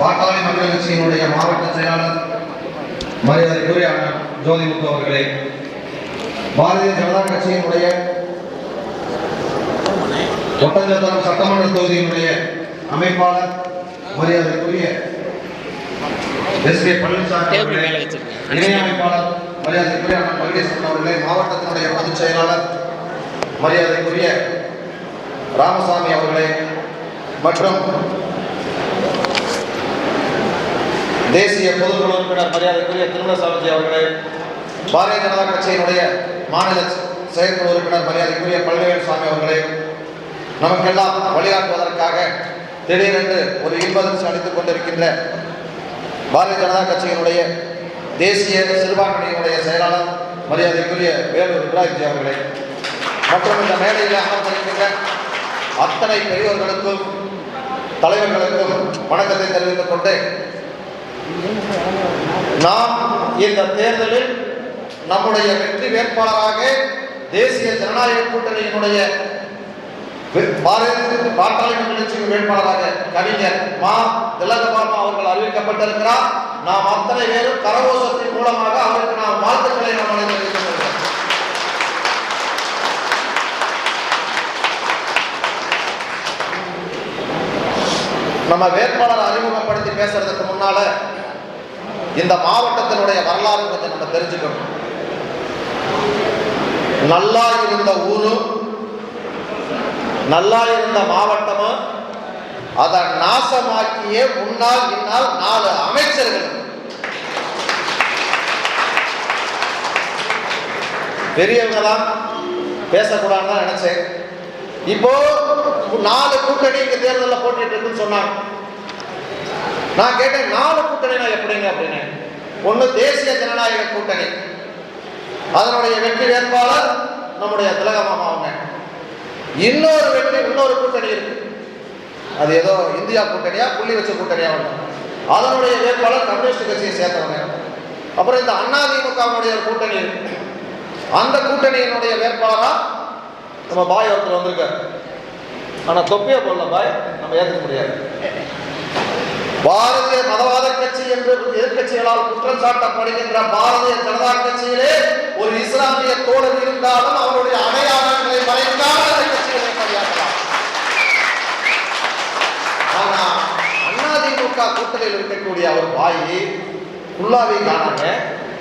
பாட்டாளி மக்கள் கட்சியினுடைய மாவட்ட செயலாளர் மரியாதைக்குரிய ஜோதிமுத்து அவர்களே பாரதிய ஜனதா கட்சியினுடைய ஒட்டஞ்சத்திரம் சட்டமன்ற தொகுதியினுடைய அமைப்பாளர் மரியாதைக்குரிய எஸ் கே பழனிசாமி. இணை அமைப்பாளர் மரியாதைக்குரிய அண்ணன் மகேஸ்வரன் அவர்களே மாவட்டத்தினுடைய பொதுச் செயலாளர் மரியாதைக்குரிய ராமசாமி அவர்களே மற்றும் தேசிய பொதுக்குழு உறுப்பினர் மரியாதைக்குரிய திருமணசாமிஜி அவர்களே பாரதிய ஜனதா கட்சியினுடைய மாநில செயற்குழு உறுப்பினர் மரியாதைக்குரிய பழனிவேல் சாமி அவர்களே நமக்கெல்லாம் வழிகாட்டுவதற்காக திடீரென்று ஒரு இன்பதிர்ச்சி அளித்துக் கொண்டிருக்கின்ற பாரதிய ஜனதா கட்சியினுடைய தேசிய சிறுபான்மையினுடைய செயலாளர் மரியாதைக்குரிய வேலூர் இப்ராஹிம்ஜி அவர்களே மற்றும் இந்த மேடையில் அமர்ந்திருக்கின்ற அத்தனை பெரியவர்களுக்கும் தலைவர்களுக்கும் வணக்கத்தை தெரிவித்துக் கொண்டு நாம் இந்த தேர்தலில் நம்முடைய வெற்றி வேட்பாளராக தேசிய ஜனநாயக கூட்டணியினுடைய வே- பாட்டாளி வேட்பாளராக கவிஞர் மா. திலகபாமா அவர்கள் அறிவிக்கப்பட்டிருக்கிறார். நாம் அத்தனை பேரும் கரகோஷத்தின் மூலமாக அவருக்கு நாம் வாழ்த்துக்களை நாம் அனைவரும் நம்ம வேட்பாளரை அறிமுகப்படுத்தி பேசுறதுக்கு முன்னால இந்த மாவட்டத்தினுடைய வரலாறு கொஞ்சம் நம்ம தெரிஞ்சுக்கணும். நல்லா இருந்த ஊரும் நல்லா இருந்த மாவட்டமும் அதை நாசமாக்கிய முன்னாள் இன்னால் நாலு அமைச்சர்கள். பெரியவங்க தான் பேசக்கூடாதுன்னு நினைச்சேன். இப்போ நாலு கூட்டணி இங்க தேர்தலில் போட்டிட்டு இருக்குன்னு சொன்னாங்க. நான் கேட்டேன் நாலு கூட்டணினா எப்படிங்க அப்படின்னு. ஒன்று தேசிய ஜனநாயக கூட்டணி. அதனுடைய வெற்றி வேட்பாளர் நம்முடைய திலகமாமா அவங்க இன்னொரு வெற்றி இன்னொரு கூட்டணி இருக்கு. அது ஏதோ இந்தியா கூட்டணியா புள்ளி வச்ச கூட்டணியா ஒன்று அதனுடைய வேட்பாளர் கம்யூனிஸ்ட் கட்சியை சேர்த்தவங்க அப்புறம் இந்த அதிமுகவுடைய கூட்டணி இருக்கு. அந்த கூட்டணியினுடைய வேட்பாளரா நம்ம பாய் ஒருத்தர் வந்திருக்காரு. ஆனா தொப்பியை போடல பாய் நம்ம ஏற்றுக்க முடியாது. பாரதிய மதவாத கட்சி என்று எதிர்கட்சிகளால் குற்றம் சாட்டப்படுகின்ற பாரதிய ஜனதா கட்சியிலே ஒரு இஸ்லாமிய தோழர் இருந்தாலும் அவருடைய அடையாளங்களை மறைந்தால் அந்த கட்சிகளை பணியாற்றலாம் ஆனா அதிமுக கூட்டணியில் இருக்கக்கூடிய அவர் பாயி உள்ளாவை காணாங்க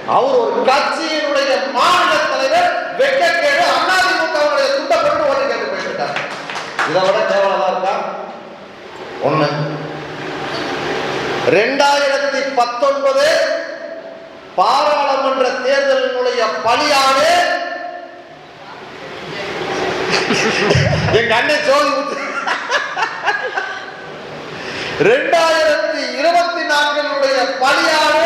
அவர் ஒரு கட்சியினுடைய மாநில தலைவர் வெட்கக்கேடு அதிமுகவுடைய துண்டப்பட்டு ஓட்டு கேட்டு போயிட்டார் இதை விட கேவலதா இருக்கா? ஒண்ணு. ரெண்டாயிரத்தி பத்தொன்பது பாராளுமன்ற தேர்தலினுடைய பலியாடு எங்க அண்ணன் சோதி ரெண்டாயிரத்தி இருபத்தி நான்கினுடைய பலியாடு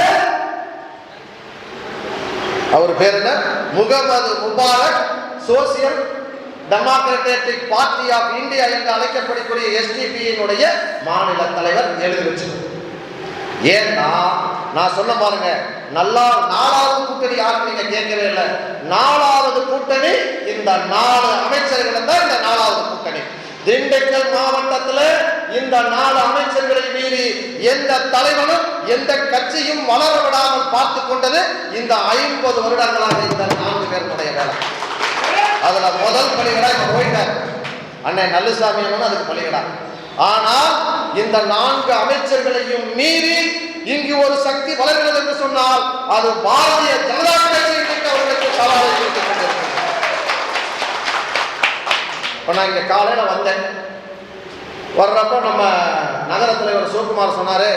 அவர் பேர் என்ன? Mohammed Mubarak social democratic party of India என்று அழைக்கப்படக்கூடிய எஸ்டிபியினுடைய மாநில தலைவர் எழுதி வச்சிருக்கிறார். ஏன்னா நான் சொன்ன பாருங்க நல்லா நாலாவது கூட்டணி யாருக்கு நீங்க கேட்கவே இல்லை. நாலாவது கூட்டணி இந்த நாலு அமைச்சர்கள் தான் இந்த நாலாவது கூட்டணி. திண்டுக்கல் மாவட்டத்தில் இந்த நாலு அமைச்சர்களை மீறி எந்த தலைவனும் எந்த கட்சியும் வளர விடாமல் பார்த்து கொண்டது இந்த ஐம்பது வருடங்களாக இந்த நான்கு பேருடைய வேலை. அதுல முதல் பலிகடா போயிட்டார். அண்ணன் நல்லுசாமி அதுக்கு பலிகடா ஆனால் இந்த நான்கு அமைச்சர்களையும் மீறி இங்கு ஒரு சக்தி வளர்கிறது என்று சொன்னால் அது பாரதிய ஜனதா கட்சி அவர்களுக்கு சவாலை கொடுத்துக் கொண்டிருக்கிறது. இப்போ நான் இங்கே காலையில் வந்தேன். வர்றப்போ நம்ம நகர தலைவர் சிவகுமார் சொன்னாரு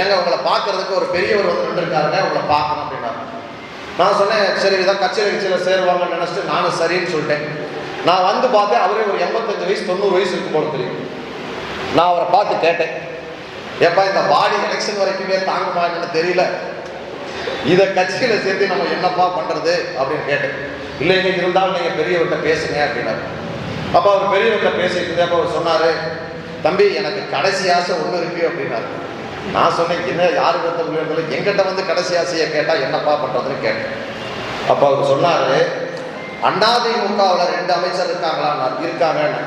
ஏங்க உங்களை பார்க்கறதுக்கு ஒரு பெரியவர் வந்து நின்றுருக்காருங்க உங்களை பார்க்கணும் அப்படின்னாரு. நான் சொன்னேன் சரி இதான் கட்சியில் கட்சியில் சேருவாங்கன்னு நினச்சிட்டு நானும் சரின்னு சொல்லிட்டேன். நான் வந்து பார்த்தேன் அவரே ஒரு எண்பத்தஞ்சு வயசு தொண்ணூறு வயசு இருக்கும் போல தெரியும். நான் அவரை பார்த்து கேட்டேன். ஏப்பா இந்த பாடி எலெக்ஷன் வரைக்குமே தாங்குமா என்னன்னு தெரியல. இதை கட்சியில் சேர்த்து நம்ம என்னப்பா பண்ணுறது அப்படின்னு கேட்டேன். இல்லைங்க இருந்தாலும் நீங்கள் பெரியவர்கிட்ட பேசுங்க அப்படின்னாரு. அப்போ அவர் பெரியவர்கிட்ட பேசிட்டு அப்போ அவர் சொன்னார் தம்பி எனக்கு கடைசி ஆசை ஒன்று இருக்கு அப்படின்னாரு. நான் சொன்னேன் என்ன யாரு கொடுத்த முடியாது எங்கிட்ட வந்து கடைசி ஆசையை கேட்டால் என்னப்பா பண்ணுறதுன்னு கேட்டேன். அப்போ அவர் சொன்னார் அதிமுகவில் ரெண்டு அமைச்சர் இருக்காங்களா இருக்காங்கன்னு.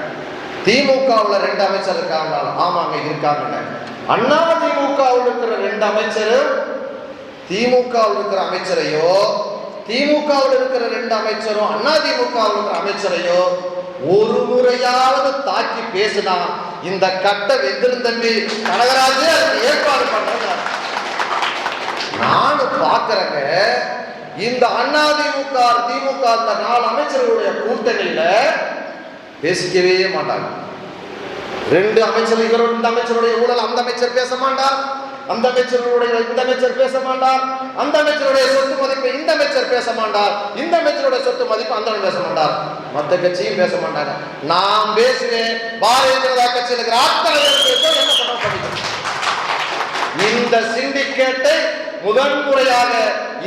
திமுகவில் ரெண்டு அமைச்சர் இருக்காங்களா ஆமாங்க இருக்காங்க அண்ணா திமுகவில் இருக்கிற ரெண்டு அமைச்சரும் திமுகவில் இருக்கிற அமைச்சரையோ திமுகவில் இருக்கிற ரெண்டு அமைச்சரும் அதிமுகவில் இருக்கிற அமைச்சரையோ ஒரு முறையாவது தாக்கி பேசினா இந்த கட்ட வெந்திரும் தம்பி கனகராஜே அதுக்கு ஏற்பாடு பண்ண நானும் பார்க்கறேங்க இந்த அண்ணா திமுக இந்த நாலு அமைச்சர்களுடைய கூட்டணியில பேசிக்கவே மாட்டாங்க ரெண்டு அமைச்சர் இவர் இந்த அமைச்சருடைய ஊழல் அந்த அமைச்சர் பேச மாட்டார். அந்த அமைச்சருடைய இந்த அமைச்சர் பேச மாட்டார். அந்த அமைச்சருடைய சொத்து மதிப்பு இந்த அமைச்சர் பேச மாட்டார். இந்த அமைச்சருடைய சொத்து மதிப்பு அந்த பேச மாட்டார். மத்த கட்சியும் பேச மாட்டாங்க. நான் பேசுவேன். பாரதிய ஜனதா கட்சியில் இருக்கிற அத்தனை என்ன பண்ண இந்த சிண்டிகேட்டை முதன்முறையாக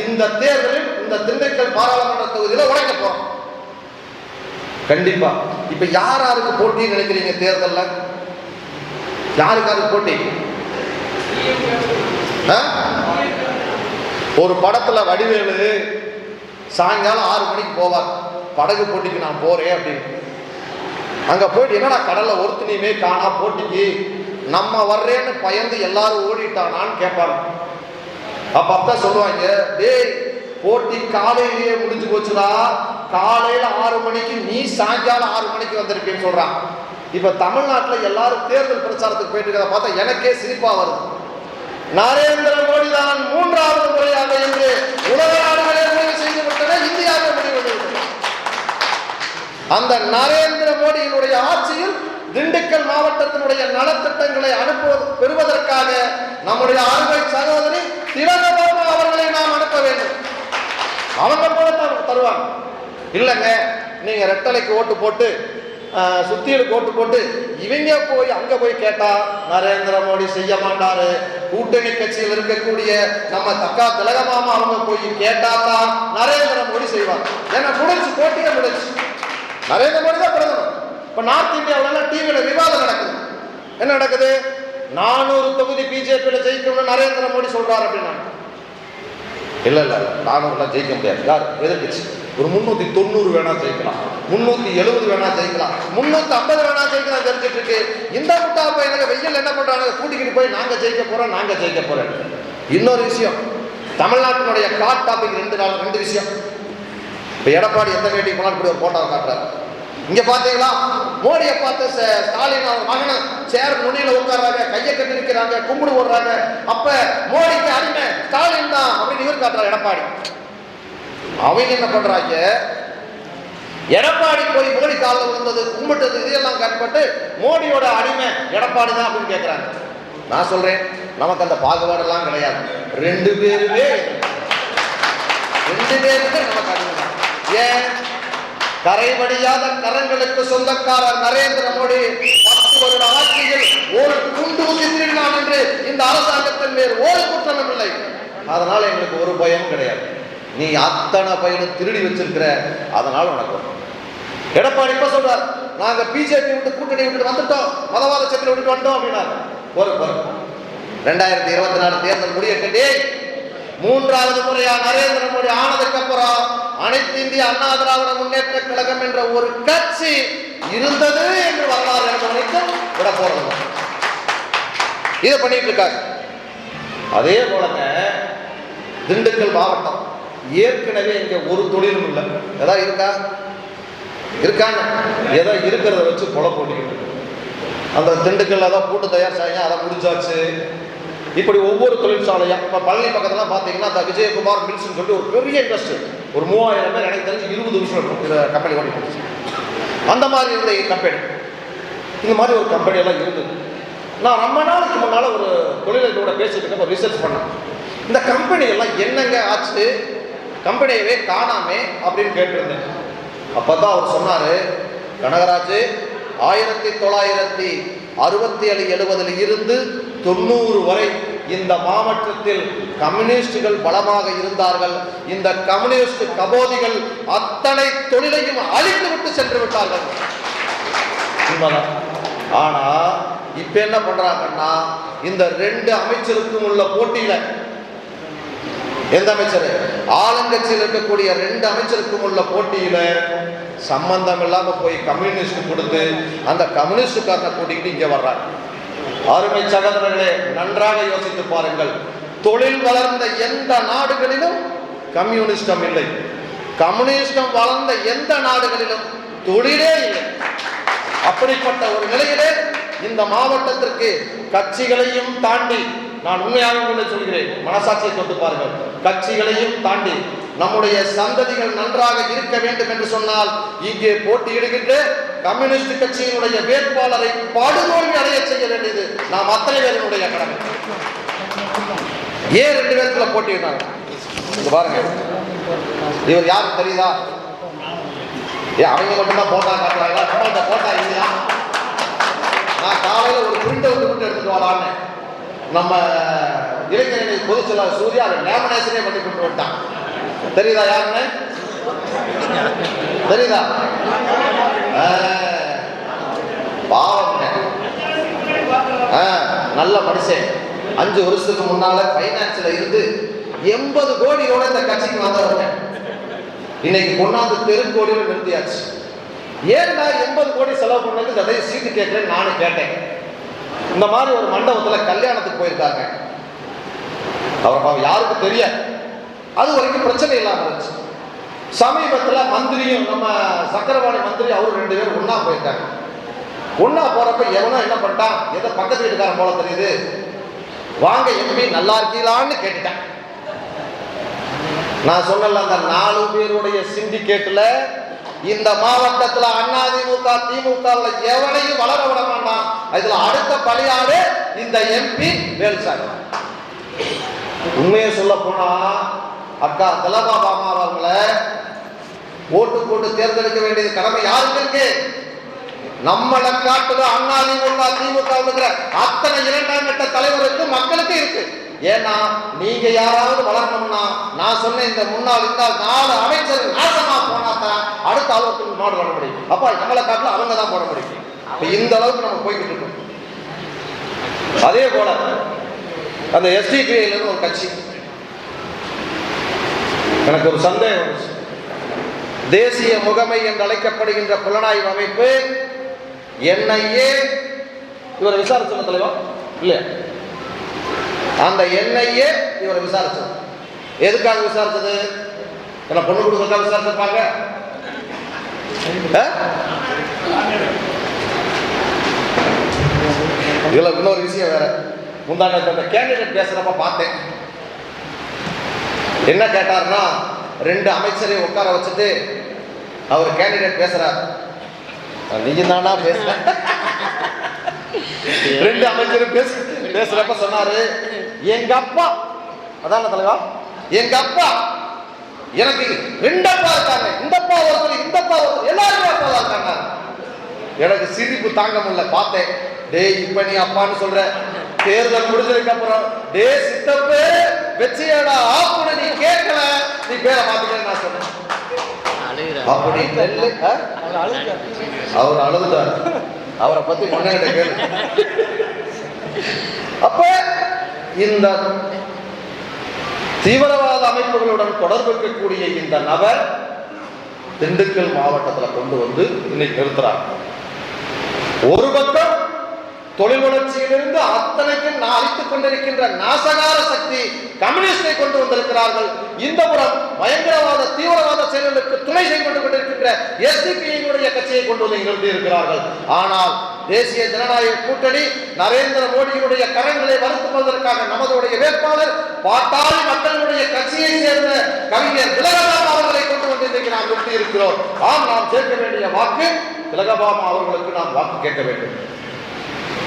இந்த தேர்தலில் இந்த திண்டுக்கல் பாராளுமன்ற தொகுதியில் உடைக்க போறோம். கண்டிப்பா. இப்ப யார் யாருக்கு போட்டின்னு நினைக்கிறீங்க தேர்தல்ல? யாருக்கு யாருக்கு போட்டி? ஆ? ஒரு படத்துல வடிவேலு சாயங்காலம் ஆறு மணிக்கு போவார். படகு போட்டிக்கு நான் போறேன் அப்படின்னு. அங்க போயிட்டு என்னடா கடல்ல ஒருத்தனையுமே காணா போட்டிக்கு? நம்ம வர்றேன்னு பயந்து எல்லாரும் ஓடிட்டானான்னு கேட்பாங்க அப்ப அப்பதான் சொல்லுவாங்க டேய் போட்டி காலையிலேயே முடிஞ்சு போச்சுடா. காலையில ஆறு மணிக்கு நீ சாயங்காலம் ஆறு மணிக்கு வந்திருப்பேன்னு சொல்றான். இப்ப தமிழ்நாட்டில் எல்லாரும் தேர்தல் பிரச்சாரத்துக்கு போயிட்டு இருக்கிறத பார்த்தா எனக்கே சிரிப்பா வருது. நரேந்திர மோடி தான் மூன்றாவது முறையாக என்று உலக நாடுகளே முடிவு செய்து விட்டன இந்தியாவே முடிவு அந்த நரேந்திர மோடியினுடைய ஆட்சியில் திண்டுக்கல் மாவட்டத்தினுடைய நலத்திட்டங்களை அனுப்புவது பெறுவதற்காக நம்முடைய அறுவை சகோதரி திலகபாபு அவர்களை நாம் அனுப்ப வேண்டும். அவங்க போல தருவாங்க. இல்லைங்க நீங்கள் ரெட்டலைக்கு ஓட்டு போட்டு சுத்தியலுக்கு ஓட்டு போட்டு இவங்க போய் அங்கே போய் கேட்டா நரேந்திர மோடி செய்ய மாட்டாரு. கூட்டணி கட்சியில் இருக்கக்கூடிய நம்ம தக்கா திலகமாமா அவங்க போய் கேட்டா தான் நரேந்திர மோடி செய்வாங்க. ஏன்னா முடிச்சு போட்டியே முடிச்சு நரேந்திர மோடி தான் பிரதமர். இப்போ நார்த் இந்தியாவிலலாம் டிவியில் விவாதம் நடக்குது. என்ன நடக்குது? நானூறு தொகுதி பிஜேபியில் ஜெயிக்கணும்னு நரேந்திர மோடி சொல்றாரு அப்படின்னா. இல்லை இல்லை நானூறுலாம் ஜெயிக்க முடியாது. யார்? எதிர்கட்சி ஒரு முன்னூத்தி தொண்ணூறு வேணா ஜெயிக்கலாம். முன்னூத்தி எழுபது வேணா ஜெயிக்கலாம். முன்னூத்தி ஐம்பது வேணா ஜெயிக்கலாம் தெரிஞ்சிட்டு இருக்கு இந்த முட்டா பையனுங்க வெயில் என்ன பண்றாங்க? கூட்டிக்கிட்டு போய் நாங்க ஜெயிக்க போறோம் நாங்க ஜெயிக்க போறோம். இன்னொரு விஷயம். தமிழ்நாட்டினுடைய காட் டாபிக் ரெண்டு நாள் ரெண்டு விஷயம். இப்போ எடப்பாடி எந்த வேட்டி போனால் இப்படி ஒரு போட்டோ காட்டுறாரு. இங்க பாத்தீங்களா? மோடியை பார்த்து ஸ்டாலின் அவர் மகனை சேர் நுனியில உட்கார்றாங்க கையை கட்டி நிற்கிறாங்க கும்பிடு போடுறாங்க அப்ப மோடிக்கு அடிமை ஸ்டாலின் தான் அப்படின்னு இவர் காட்டுறாரு எடப்பாடி. அவங்க என்ன பண்றாங்க? எடப்பாடி போய் மோடி காலில் விழுந்தது கும்பிட்டது இதையெல்லாம் கட்பட்டு மோடியோட அடிமை எடப்பாடி தான் அப்படின்னு கேட்கிறாங்க நான் சொல்றேன் நமக்கு அந்த பாகுபாடெல்லாம் கிடையாது. ரெண்டு பேருமே ரெண்டு பேருமே நமக்கு அடிமை ஏன்? கரைபடியாத கரங்களுக்கு சொந்தக்காரர் நரேந்திர மோடி பத்து வருட ஆட்சியில் ஒரு குண்டு ஊசி திருடினான் என்று இந்த அரசாங்கத்தின் மேல் ஒரு குற்றமும் இல்லை. அதனால எங்களுக்கு ஒரு பயம் கிடையாது. நீ அத்தனை பையனும் திருடி வச்சிருக்கிற அதனால உனக்கு வரும். எடப்பாடி இப்ப சொல்றார் நாங்க பிஜேபி விட்டு கூட்டணி விட்டு வந்துட்டோம் மதவாத சக்தியை விட்டு வந்துட்டோம் அப்படின்னா ஒரு பொறுப்பு ரெண்டாயிரத்தி இருபத்தி நாலு தேர்தல் முடியட்டே மூன்றாவது முறையா நரேந்திர மோடி ஆனதுக்கு அப்புறம் அனைத்து இந்திய அண்ணா திராவிட முன்னேற்ற கழகம் என்ற ஒரு கட்சி இருந்தது என்று வரலாறு எழுதுவதற்கு விட போறது இதை பண்ணிட்டு இருக்காங்க அதே போலங்க திண்டுக்கல் மாவட்டம். ஏற்கனவே இங்கே ஒரு தொழிலும் இல்லை. எதா இருக்கா? இருக்கான்னு ஏதோ இருக்கிறத வச்சு கொலை போட்டுக்கிட்டு அந்த திண்டுக்கல்ல ஏதோ போட்டு தயார் செய்ய அதை முடிச்சாச்சு. இப்படி ஒவ்வொரு தொழிற்சாலையா? இப்போ பழனி பக்கத்தில் பார்த்தீங்கன்னா அந்த விஜயகுமார் மில்ஸ்னு சொல்லி ஒரு பெரிய இண்டஸ்ட்ரி ஒரு மூவாயிரம் பேர் எனக்கு தெரிஞ்சு இருபது வருஷம் இருக்கும். இந்த கம்பெனி ஓடிட்டு அந்த மாதிரி இருந்த கம்பெனி இந்த மாதிரி ஒரு கம்பெனி எல்லாம் இருந்தது. நான் ரொம்ப நாளுக்கு முன்னால் ஒரு தொழிலாளர்களோட பேசிட்டு இருக்க ரிசர்ச் பண்ணேன். இந்த கம்பெனி எல்லாம் என்னங்க ஆச்சு? கம்பெனியவே காணாமே அப்படின்னு கேட்டிருந்தேன். அப்பதான் அவர் சொன்னாரு கனகராஜ் ஆயிரத்தி தொள்ளாயிரத்தி அறுபத்தி ஏழு எழுபதில் இருந்து தொண்ணூறு வரை இந்த மாவட்டத்தில் கம்யூனிஸ்டுகள் பலமாக இருந்தார்கள். இந்த கம்யூனிஸ்ட் கபோதிகள் அத்தனை தொழிலையும் அழித்து விட்டு சென்று விட்டார்கள். உண்மைதான். ஆனா இப்ப என்ன பண்றாங்கன்னா இந்த ரெண்டு அமைச்சருக்கும் உள்ள போட்டியில எந்த அமைச்சர்? ஆளுங்கட்சியில் இருக்கக்கூடிய ரெண்டு அமைச்சருக்கும் உள்ள போட்டியில சம்பந்தம் இல்லாம போய் கம்யூனிஸ்ட் கொடுத்து அந்த கம்யூனிஸ்டுக்காரனை கூட்டிக்கிட்டு இங்க வர்றாங்க. அருமை சகோதரர்களே நன்றாக யோசித்து பாருங்கள். தொழில் வளர்ந்த எந்த நாடுகளிலும் கம்யூனிஸ்டம் இல்லை. கம்யூனிஸ்டம் வளர்ந்த எந்த நாடுகளிலும் தொழிலே இல்லை. அப்படிப்பட்ட ஒரு நிலையிலே இந்த மாவட்டத்திற்கு கட்சிகளையும் தாண்டி நான் உண்மையாக உங்களை சொல்கிறேன். மனசாட்சியை தொட்டு பாருங்கள். கட்சிகளையும் தாண்டி நம்முடைய சந்ததிகள் நன்றாக இருக்க வேண்டும் என்று சொன்னால் இங்கே போட்டியிடுகின்ற கம்யூனிஸ்ட் கட்சியினுடைய வேட்பாளரை படுதோல்வி அடைய செய்ய வேண்டியது நாம் அத்தனை பேருடைய கடமை. ஏன் ரெண்டு பேருக்குள்ள போட்டியிடுறாங்க? பாருங்க. இவர் யாருக்கு தெரியுதா? ஏ அவங்க மட்டும்தான் போட்டா காட்டுறாங்களா? போட்டா இல்லையா? நான் காலையில ஒரு பிரிண்ட் அவுட் மட்டும் எடுத்துட்டு வரான்னு நம்ம இளைஞரணி பொதுச் செயலாளர் சூர்யா அதை லேமினேஷனே பண்ணி கொண்டு வந்துட்டான். தெரியுதா யாருன்னு? தெரியுதா? ஆ, நல்ல மனுஷன். அஞ்சு வருஷத்துக்கு முன்னால பைனான்ஸ்ல இருந்து எண்பது கோடியோட இந்த கட்சிக்கு வந்தவங்க இன்னைக்கு கொண்டாந்து தெருக்கோடியில் நிறுத்தியாச்சு. ஏன்டா எண்பது கோடி செலவு பண்ணதுக்கு அதை சீட்டு கேட்கலன்னு நானும் கேட்டேன். இந்த மாதிரி ஒரு மண்டபத்தில் கல்யாணத்துக்கு போயிருக்காங்க. அவர் யாருக்கு யாருக்கும் தெரியாது. அது வரைக்கும் பிரச்சனை இல்லாமல் இருந்துச்சு. சமீபத்தில் மந்திரியும் நம்ம சக்கரவாணி மந்திரி அவரும் ரெண்டு பேரும் ஒன்றா போயிருக்காங்க. ஒன்றா போகிறப்ப எவனோ என்ன பண்ணிட்டான்? எதை பக்கத்து வீட்டுக்காரன் போல தெரியுது. வாங்க எம்பி நல்லா இருக்கீங்களான்னு கேட்டுட்டேன். நான் சொன்னல அந்த நாலு பேருடைய சிண்டிகேட்டில் இந்த மாவட்டத்துல அதிமுக திமுக எவனையும் வளர விட மாட்டான் இதுல அடுத்த பலியாடு இந்த எம்பி வேல்சாமி. உண்மையை சொல்ல போனா அக்கா தலபா பாமா அவர்களை ஓட்டு போட்டு தேர்ந்தெடுக்க வேண்டியது கடமை யாருக்கு இருக்கு? நம்மளை காட்டுற அதிமுக திமுக அத்தனை இரண்டாம் கட்ட தலைவருக்கு மக்களுக்கு இருக்கு. ஏன்னா நீங்க யாராவது வளரணும்னா நான் சொன்ன இந்த முன்னாள் இந்த நாலு அமைச்சர் நாசமா போனா தான் அடுத்த அளவுக்கு மாடு வர முடியும். அப்ப நம்மளை காட்டுல அவங்க தான் போட முடியும். இந்த அளவுக்கு நம்ம போய்கிட்டு இருக்கோம். அதே போல அந்த எஸ்டிபிஐல இருந்து ஒரு கட்சி. எனக்கு ஒரு சந்தேகம் தேசிய முகமை என்று அழைக்கப்படுகின்ற புலனாய்வு அமைப்பு என்ஐஏ இவரை விசாரிச்சு தலைவா? இல்லையா? அந்த எண்ணெயே இவரை விசாரிச்சது. எதுக்காக விசாரிச்சது? என்ன பொண்ணு கொடுக்கறதுக்காக விசாரிச்சிருப்பாங்க. ஆ? இதுல இன்னொரு விஷயம் வேற. முந்தாண்ட கேண்டிடேட் பேசுறப்ப பார்த்தேன். என்ன கேட்டாருன்னா ரெண்டு அமைச்சரை உட்கார வச்சுட்டு அவர் கேண்டிடேட் பேசுறார். நீங்க தானா பேசுற? ரெண்டு அமைச்சரும் பேச பேசுறப்ப சொன்னாரு எங்க அப்பா. அதான் தலைவா? எங்க அப்பா. எனக்கு ரெண்டு அப்பா இருக்காங்க. இந்த அப்பா ஒருத்தர் இந்த அப்பா ஒருத்தர். எல்லாருமே அப்பா இருக்காங்க. எனக்கு சிரிப்பு தாங்க முடியல. பார்த்தேன். டேய் இப்ப நீ அப்பான்னு சொல்ற. தேர்தல் முடிஞ்சதுக்கு அப்புறம் டே சித்தப்பே வெச்சியடா ஆப்புன நீ கேட்கல. நீ பேரை மாத்திக்கல நான் சொன்னேன். அப்படி? அவர் அழுதுட்டார். அவரை பத்தி முன்னாடி கேளு. அப்ப இந்த தீவிரவாத அமைப்புகளுடன் தொடர்பு இருக்கக்கூடிய இந்த நபர் திண்டுக்கல் மாவட்டத்தில் கொண்டு வந்து இன்னைக்கு நிறுத்துறாங்க. ஒரு பக்கம் தொழில் வளர்ச்சியிலிருந்து அத்தனைக்கும் நான் அழித்துக் கொண்டிருக்கின்ற நாசகார சக்தி கம்யூனிஸ்டை கொண்டு வந்திருக்கிறார்கள். இந்த புறம் பயங்கரவாத தீவிரவாத செயல்களுக்கு துணை செய்து கொண்டு கொண்டிருக்கின்ற எஸ்டிபியினுடைய கட்சியை கொண்டு வந்து நிறுத்தி இருக்கிறார்கள். ஆனால் தேசிய ஜனநாயக கூட்டணி நரேந்திர மோடியினுடைய கரங்களை வருத்துவதற்காக நமதுடைய வேட்பாளர் பாட்டாளி மக்களுடைய கட்சியை சேர்ந்த கவிஞர் திலகராம் அவர்களை கொண்டு வந்து இன்றைக்கு நாம் நிறுத்தி இருக்கிறோம் ஆம் நாம் சேர்க்க வேண்டிய வாக்கு திலகபாமா அவர்களுக்கு நாம் வாக்கு கேட்க வேண்டும்.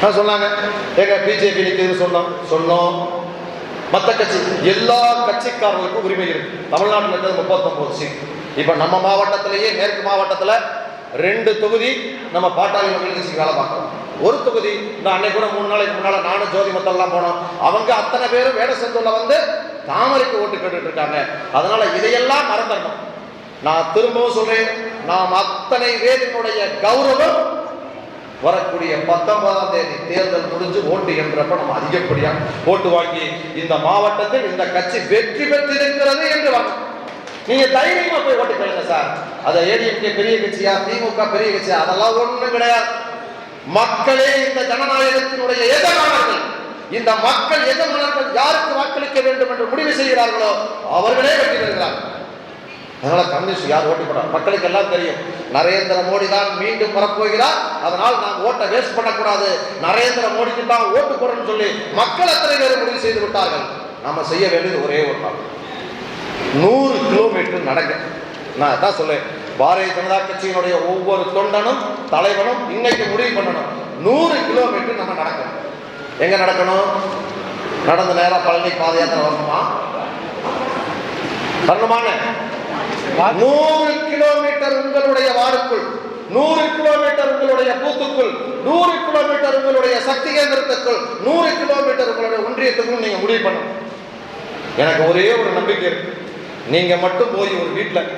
நான் சொன்னாங்க எங்க பிஜேபி நிற்கிறது சொன்னோம். சொன்னோம். மற்ற கட்சி எல்லா கட்சிக்காரர்களுக்கும் உரிமை இருக்கு. தமிழ்நாட்டில் இருக்கிறது முப்பத்தொன்பது சீட். இப்போ நம்ம மாவட்டத்திலேயே மேற்கு மாவட்டத்தில் ரெண்டு தொகுதி நம்ம பாட்டாளி மக்கள் கட்சி வேலை பார்க்குறோம். ஒரு தொகுதி நான் அன்னைக்கு கூட மூணு நாளைக்கு முன்னால் நானும் ஜோதி மத்தெல்லாம் போனோம். அவங்க அத்தனை பேரும் வேடசந்தூர்ல வந்து தாமரைக்கு ஓட்டு கேட்டுட்டு இருக்காங்க. அதனால இதையெல்லாம் மறந்துடணும். நான் திரும்பவும் சொல்றேன் நாம் அத்தனை பேரினுடைய கௌரவம் வரக்கூடிய பத்தொன்பதாம் தேதி தேர்தல் முடிஞ்சு ஓட்டு என்றப்ப நம்ம அதிகப்படியாக ஓட்டு வாங்கி இந்த மாவட்டத்தில் இந்த கட்சி வெற்றி பெற்றிருக்கிறது என்று நீங்க தைரியமா போய் ஓட்டு கேளுங்க சார். அது ஏடிஎம்கே பெரிய கட்சியா திமுக பெரிய கட்சியா அதெல்லாம் ஒண்ணும் கிடையாது. மக்களே இந்த ஜனநாயகத்தினுடைய எஜமானர்கள் இந்த மக்கள் எஜமானர்கள் யாருக்கு வாக்களிக்க வேண்டும் என்று முடிவு செய்கிறார்களோ அவர்களே வெற்றி பெறுகிறார்கள். அதனால கம்யூனிஸ்ட் யார் ஓட்டு போறாங்க மக்களுக்கு எல்லாம் தெரியும். நரேந்திர மோடி தான் மீண்டும் வரப்போகிறார். அதனால் நாம் ஓட்டை வேஸ்ட் பண்ணக்கூடாது. நரேந்திர மோடிக்கு தான் ஓட்டு போடணும்னு சொல்லி மக்கள் அத்தனை பேர் முடிவு செய்து விட்டார்கள். நாம் செய்ய வேண்டியது ஒரே ஒரு நாள். நூறு கிலோமீட்டர் நடக்க. நான் அதான் சொல்லுவேன் பாரதிய ஜனதா கட்சியினுடைய ஒவ்வொரு தொண்டனும் தலைவனும் இன்னைக்கு முடிவு பண்ணணும். நூறு கிலோமீட்டர் நம்ம நடக்கணும். எங்க நடக்கணும்? நடந்த நேரம் பழனி பாத யாத்திரை வரணுமா? வரணுமாங்க நூறு கிலோமீட்டர் உங்களுடைய வாருக்குள் நூறு கிலோமீட்டர் உங்களுடைய பூத்துக்குள் நூறு கிலோமீட்டர் உங்களுடைய சக்தி கேந்திரத்துக்குள் நூறு கிலோமீட்டர் உங்களுடைய ஒன்றியத்துக்குள் நீங்க முடிவு பண்ணணும். எனக்கு ஒரே ஒரு நம்பிக்கை இருக்கு. நீங்க மட்டும் போய் ஒரு வீட்டில்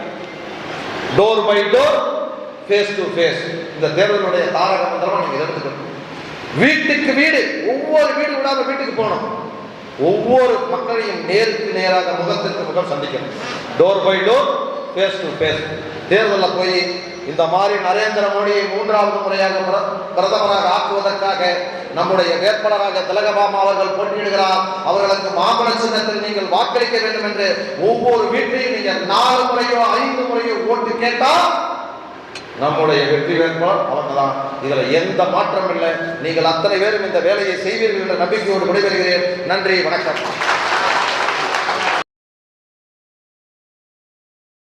door by door face to face இந்த தேர்தலுடைய தாரக மந்திரமா நீங்க எடுத்துக்கணும். வீட்டுக்கு வீடு ஒவ்வொரு வீடு விடாத வீட்டுக்கு போகணும். ஒவ்வொரு மக்களையும் நேருக்கு நேராக முகத்திற்கு முகம் சந்திக்கணும். Door by door face to face தேர்தலில் போய் இந்த மாதிரி நரேந்திர மோடியை மூன்றாவது முறையாக பிரதமராக ஆக்குவதற்காக நம்முடைய வேட்பாளராக திலகபாமா அவர்கள் போட்டியிடுகிறார். அவர்களுக்கு மாம்பழ சின்னத்தில் நீங்கள் வாக்களிக்க வேண்டும் என்று ஒவ்வொரு வீட்டையும் நீங்கள் நாலு முறையோ ஐந்து முறையோ ஓட்டு கேட்டால் நம்முடைய வெற்றி வேட்பாளர் அவங்க தான் இதுல எந்த மாற்றம் இல்லை. நீங்கள் அத்தனை பேரும் இந்த வேலையை செய்வீர்கள் என்ற நம்பிக்கையோடு விடைபெறுகிறேன் நன்றி வணக்கம்.